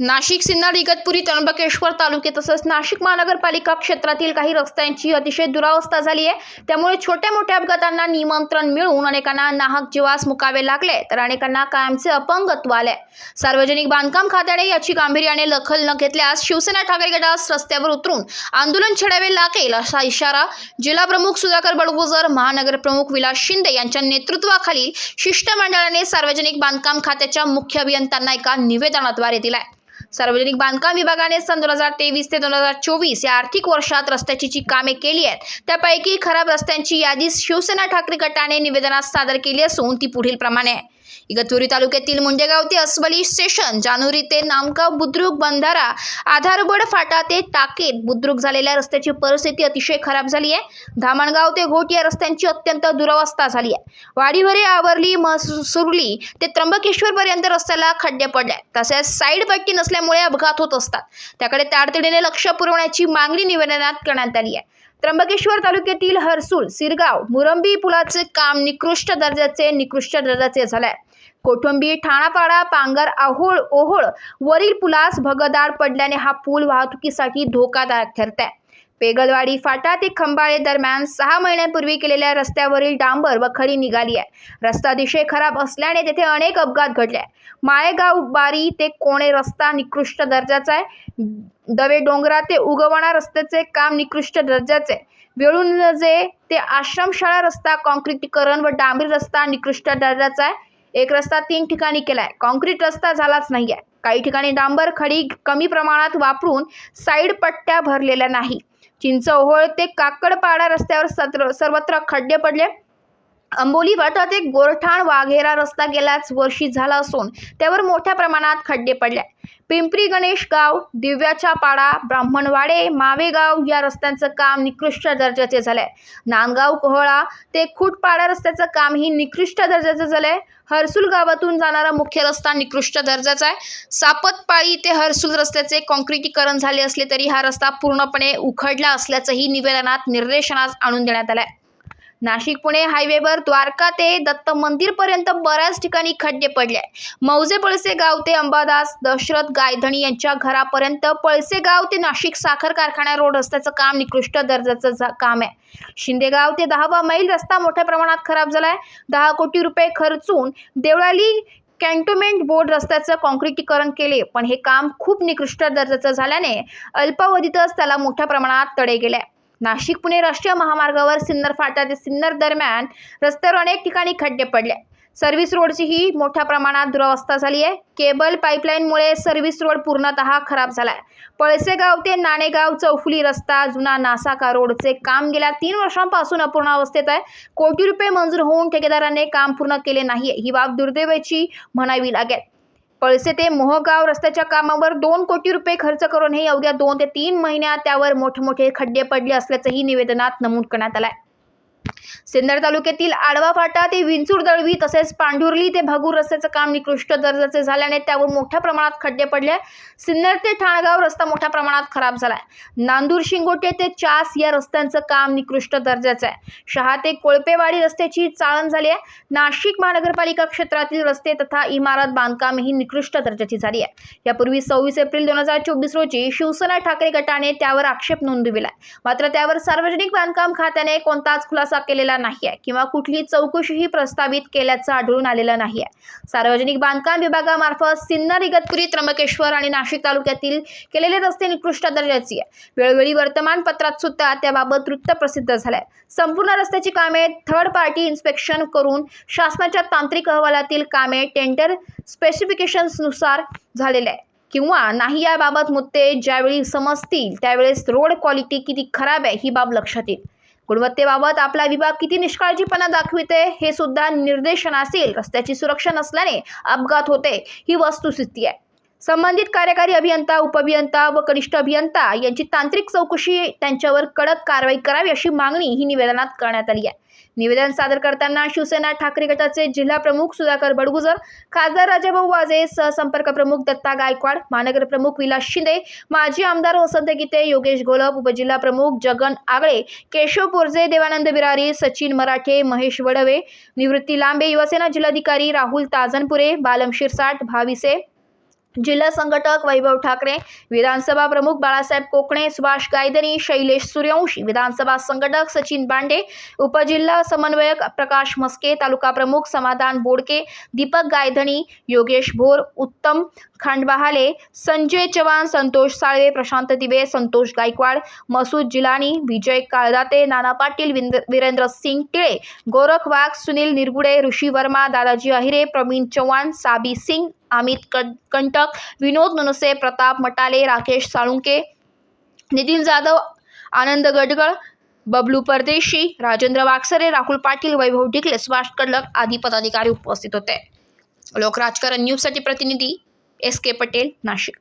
नाशिक सिन्नर इगतपुरी त्र्यंबकेश्वर तालुके तसंच नाशिक महानगरपालिका क्षेत्रातील काही रस्त्यांची अतिशय दुरावस्था झाली आहे. त्यामुळे छोट्या मोठ्या अपघातांना निमंत्रण मिळून अनेकांना नाहक जीवास मुकावे लागले तर अनेकांना कायमचे अपंगत्व आले. सार्वजनिक बांधकाम खात्याने याची गांभीर्याने दखल न घेतल्यास शिवसेना ठाकरे गटास रस्त्यावर उतरून आंदोलन छेडावे लागेल असा इशारा जिल्हा प्रमुख सुधाकर बडगुजर महानगर प्रमुख विलास शिंदे यांच्या नेतृत्वाखालील शिष्टमंडळाने सार्वजनिक बांधकाम खात्याच्या मुख्य अभियंत्यांना एका निवेदनाद्वारे दिलाय. सार्वजनिक बांधकाम विभागाने सन दोन हजार तेवीस ते दोन हजार चोवीस या आर्थिक वर्षात रस्त्याची जी कामे केली आहेत त्यापैकी खराब रस्त्यांची यादी शिवसेना ठाकरे गटाने निवेदनात सादर केली असून ती पुढील प्रमाणे आहे. इगतपुरी तालुक्यातील मुंडेगाव ते अस्वली स्टेशन जानोरी ते नामगाव बुद्रुक बंधारा आधारबड फाटा ते टाकेत बुद्रुक झालेल्या रस्त्याची परिस्थिती अतिशय खराब झाली आहे. धामणगाव ते घोट या रस्त्यांची अत्यंत दुरवस्था झाली आहे. वाडीवरे आवरली मसुरली ते त्र्यंबकेश्वर पर्यंत रस्त्याला खड्डे पडले आहेत. तसेच साईड पट्टी असल्यामुळे अपघात होत असतात. त्याकडे तातडीने लक्ष पुरवण्याची मागणी निवेदनात करण्यात आली आहे. त्र्यंबकेश्वर तालुक्यातील हरसूल सिरगाव मुरंबी पुलाचे काम निकृष्ट दर्जाचे निकृष्ट दर्जाचे झाले कोठंबी ठाणापाडा पांगर आहोळ ओहोळ वरील पुलास भगदाड पडल्याने हा पूल वाहतुकीसाठी धोकादायक ठरत आहे पेगलवाडी फाटा ते खंबाळे दरम्यान सहा महिन्यांपूर्वी केलेल्या रस्त्यावरील डांबर व खडी निघाली आहे. रस्ता अतिशय खराब असल्याने तेथे अनेक अपघात घडले आहे माळेगाव बारी ते कोणे रस्ता निकृष्ट दर्जाचा आहे. दवे डोंगरा ते उगवणा रस्त्याचे काम निकृष्ट दर्जाचे आहे. वेळुंजे ते आश्रमशाळा रस्ता काँक्रीटीकरण व डांबरी रस्ता निकृष्ट दर्जाचा आहे. एक रस्ता तीन ठिकाणी केलाय कॉन्क्रीट रस्ता झालाच नाही आहे काही ठिकाणी डांबर खडी कमी प्रमाणात वापरून साईड पट्ट्या भरलेल्या नाही चिंचवहोळ ते काकडपाडा रस्त्यावर सर्वत्र खड्डे पडले. अंबोली भारतात एक गोरठाण वाघेरा रस्ता गेल्याच वर्षी झाला असून त्यावर मोठ्या प्रमाणात खड्डे पडले. पिंपरी गणेश गाव दिव्याचा पाडा ब्राह्मणवाडे मावेगाव या रस्त्यांचं काम निकृष्ट दर्जाचे झालंय. नांदगाव कोहळा ते खुटपाडा रस्त्याचं कामही निकृष्ट दर्जाचं झालंय. हर्सुल गावातून जाणारा मुख्य रस्ता निकृष्ट दर्जाचा आहे. सापतपाळी ते हर्सुल रस्त्याचे कॉन्क्रिटीकरण झाले असले तरी हा रस्ता पूर्णपणे उखडला असल्याचंही निवेदनात निर्देशनास आणून देण्यात आलंय. नाशिक पुणे हायवेवर द्वारका ते दत्त मंदिरपर्यंत बऱ्याच ठिकाणी खड्डे पडले. मौजे पळसे गाव ते अंबादास दशरथ गायधणी यांच्या घरापर्यंत पळसे गाव ते नाशिक साखर कारखाना रोड रस्त्याचं काम निकृष्ट दर्जाचं काम आहे. शिंदेगाव ते दहावा मैल रस्ता मोठ्या प्रमाणात खराब झालाय. दहा कोटी रुपये खर्चून देवळाली कॅन्टोन्मेंट बोर्ड रस्त्याचं काँक्रिटीकरण केले पण हे काम खूप निकृष्ट दर्जाचं झाल्याने अल्पावधीतच त्याला मोठ्या प्रमाणात तडे गेले. नाशिक पुणे राष्ट्रीय महामार्गावर सिन्नर फाटा ते सिन्नर दरम्यान रस्त्यावर अनेक ठिकाणी खड्डे पडले. सर्व्हिस रोडचीही मोठ्या प्रमाणात दुरावस्था झाली आहे. केबल पाईपलाईनमुळे सर्व्हिस रोड पूर्णतः खराब झाला आहे पळसेगाव ते नाणेगाव चौफुली रस्ता जुना नासाका रोडचे काम गेल्या तीन वर्षांपासून अपूर्ण अवस्थेत आहे. कोटी रुपये मंजूर होऊन ठेकेदाराने काम पूर्ण केले नाही ही बाब दुर्दैवाची म्हणावी लागेल. पळसे ते मोहगाव रस्त्याच्या कामावर दोन कोटी रुपये खर्च करूनही अवघ्या दोन ते तीन महिन्यात त्यावर मोठमोठे खड्डे पडले असल्याचंही निवेदनात नमूद करण्यात आलं आहे सिन्नर तालुक्यातील आडवा फाटा ते विंचूर दळवी तसेच पांढुर्ली ते भगूर रस्त्याचं काम निकृष्ट दर्जाचे झाल्याने त्यावर मोठ्या प्रमाणात खड्डे पडले. सिन्नर ते ठाणगाव रस्ता मोठ्या प्रमाणात खराब झालाय नांदूर शिंगोटे ते चास या रस्त्यांचं काम निकृष्ट दर्जाचं आहे. शहा ते कोळपेवाडी रस्त्याची चाळण झाली आहे. नाशिक महानगरपालिका क्षेत्रातील रस्ते तथा इमारत बांधकाम ही निकृष्ट दर्जाची झाली आहे. यापूर्वी सव्वीस एप्रिल दोन हजार चोवीस रोजी शिवसेना ठाकरे गटाने त्यावर आक्षेप नोंदविला मात्र त्यावर सार्वजनिक बांधकाम खात्याने कोणताच खुलासा केलेला नाही आहे किंवा कुठली चौकशीही प्रस्तावित केल्याचं आढळून आलेलं नाही आहे सार्वजनिक बांधकाम विभागामार्फत सिन्नर इगतपुरी त्र्यंबकेश्वर आणि नाशिक तालुक्यातील केलेले रस्ते निकृष्ट दर्जाची आहे वेळोवेळी वर्तमानपत्रात सुद्धा त्याबाबत वृत्त प्रसिद्ध झालंय. संपूर्ण रस्त्याची कामे थर्ड पार्टी इन्स्पेक्शन करून शासनाच्या तांत्रिक अहवालातील कामे टेंडर स्पेसिफिकेशन्सनुसार झालेले आहे किंवा नाही याबाबत मुद्दे ज्यावेळी समजतील त्यावेळेस रोड क्वालिटी किती खराब आहे ही बाब लक्षात येईल. गुणवत्तेबाबत आपला विभाग किती निष्काळजीपणा दाखविते हे सुद्धा निर्देशन असेल रस्त्याची सुरक्षा नसल्याने अपघात होते ही वस्तुस्थिती आहे. संबंधित कार्यकारी अभियंता उपअभियंता व कनिष्ठ अभियंता यांची तांत्रिक चौकशी त्यांच्यावर कडक कारवाई करावी अशी मागणी ही निवेदनात करण्यात आली आहे. निवेदन सादर करताना शिवसेना ठाकरे गटाचे जिल्हा प्रमुख सुधाकर बडगुजर खासदार राजाभाऊ वाजे सहसंपर्क प्रमुख दत्ता गायकवाड महानगर प्रमुख विलास शिंदे माजी आमदार वसंत गीते योगेश गोलप उपजिल्हा प्रमुख जगन आगळे केशव पोरजे देवानंद बिरारी सचिन मराठे महेश वडवे निवृत्ती लांबे युवसेना जिल्हाधिकारी राहुल ताजनपुरे बालम शिरसाट भाविसे जिल्हा संघटक वैभव ठाकरे विधानसभा प्रमुख बाळासाहेब कोकणे सुभाष गायदनी शैलेश सूर्यवंशी विधानसभा संघटक सचिन बांडे उपजिल्हा समन्वयक प्रकाश मस्के तालुका प्रमुख समाधान बोडके दीपक गायधणी योगेश भोर उत्तम खांडबहाले संजय चव्हाण संतोष साळवे प्रशांत दिवे संतोष गायकवाड मसूद जिलानी विजय काळदाते नाना पाटील वीरेंद्र सिंग टिळे गोरख वाघ सुनील निरगुडे ऋषी वर्मा दादाजी अहिरे प्रवीण चव्हाण साबी सिंग अमित कं- कंटक विनोद ननसे प्रताप मटाले राकेश साळुंके नितीन जाधव आनंद गडगळ बबलू परदेशी राजेंद्र वाकसरे राहुल पाटील वैभव ढिकले सुभाष कडलक आदी पदाधिकारी उपस्थित होते. लोक राजकारण न्यूजसाठी प्रतिनिधी एस के पटेल नाशिक.